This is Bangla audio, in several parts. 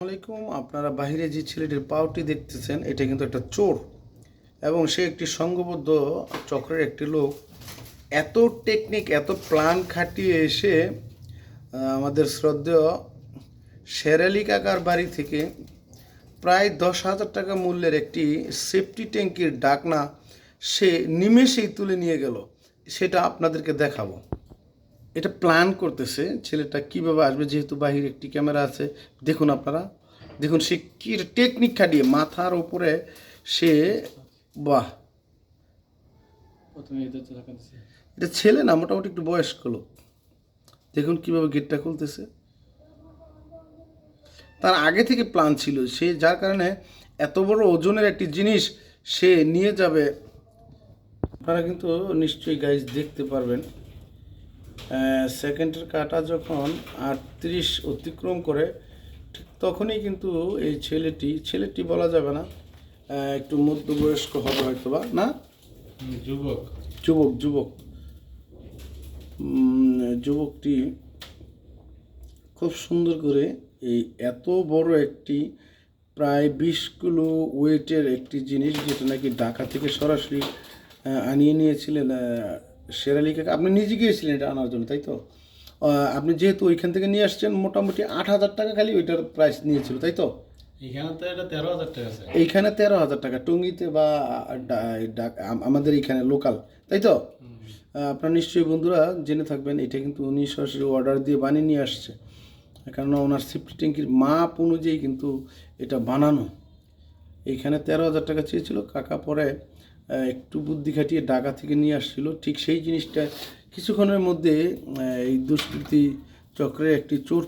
আসসালামাইকুম আপনারা বাইরে যে ছেলেটির পাওটি দেখতেছেন, এটা কিন্তু একটা চোর। এবং সে একটি সংঘবদ্ধ চক্রের একটি লোক। এত টেকনিক, এত প্ল্যান খাটিয়ে এসে আমাদের শ্রদ্ধেয় শেরালি কাকার বাড়ি থেকে প্রায় দশ হাজার টাকা মূল্যের একটি সেফটি ট্যাঙ্কির ডাকনা সে নিমেষেই তুলে নিয়ে গেল। সেটা আপনাদেরকে দেখাবো। এটা প্ল্যান করতেছে ছেলেটা কীভাবে আসবে যেহেতু বাহিরে একটি ক্যামেরা আছে। দেখুন আপনারা দেখুন সে কী টেকনিক খাটিয়ে মাথার ওপরে সে বাহ। এটা ছেলে না মোটামুটি একটু বয়স্ক লোক। দেখুন কীভাবে গেটটা খুলতেছে। তার আগে থেকে প্ল্যান ছিল সে যার কারণে এত বড় ওজনের একটি জিনিস সে নিয়ে যাবে। আপনারা কিন্তু নিশ্চয়ই গাইজ দেখতে পারবেন। সেকেন্ডের কাটা যখন আটত্রিশ অতিক্রম করে ঠিক তখনই কিন্তু এই ছেলেটি ছেলেটি বলা যাবে না একটু মধ্যবয়স্ক হবে হয়তো বা না যুবক। যুবক যুবক। যুবকটি খুব সুন্দর করে এই এত বড় একটি প্রায় বিশ কিলো ওয়েটের একটি জিনিস যেটা নাকি ঢাকা থেকে সরাসরি আনিয়ে নিয়েছিলেন শেরালি কাকা আপনি নিজে গিয়েছিলেন এটা আনার জন্য তাই তো? আপনি যেহেতু ওইখান থেকে নিয়ে আসছেন মোটামুটি আট হাজার টাকা খালি ওইটার প্রাইস নিয়েছিল তাই তো? এখানে তো এটা তেরো হাজার টাকা আছে। এইখানে তেরো হাজার টাকা টঙ্গিতে বা আমাদের এইখানে লোকাল তাই তো? আপনার নিশ্চয়ই বন্ধুরা জেনে থাকবেন এটা কিন্তু উনি সরাসরি অর্ডার দিয়ে বানিয়ে নিয়ে আসছে। কেননা ওনার সিফটি ট্যাঙ্কির মাপ অনুযায়ী কিন্তু এটা বানানো। এইখানে তেরো হাজার টাকা চেয়েছিল কাকা পরে একটু বুদ্ধি খাটিয়ে ঢাকা থেকে নিয়ে আসছিল। ঠিক সেই জিনিসটা কিছুক্ষণের মধ্যে এই দুষ্কৃতি চক্রের একটি চোর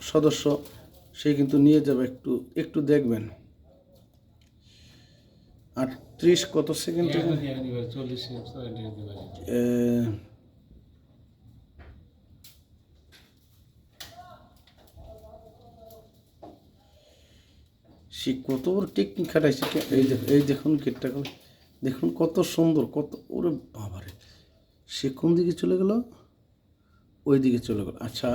সদস্য সে কিন্তু নিয়ে যাবে একটু একটু দেখবেন। আটত্রিশ কত সেকেন্ডে? সে কত টেকনিক খাটাইছে এই দেখুন গেটটা কো- দেখুন কত সুন্দর, কত, ওরে বাবারে। সে কোন দিকে চলে গেল? ওই দিকে চলে গেল। আচ্ছা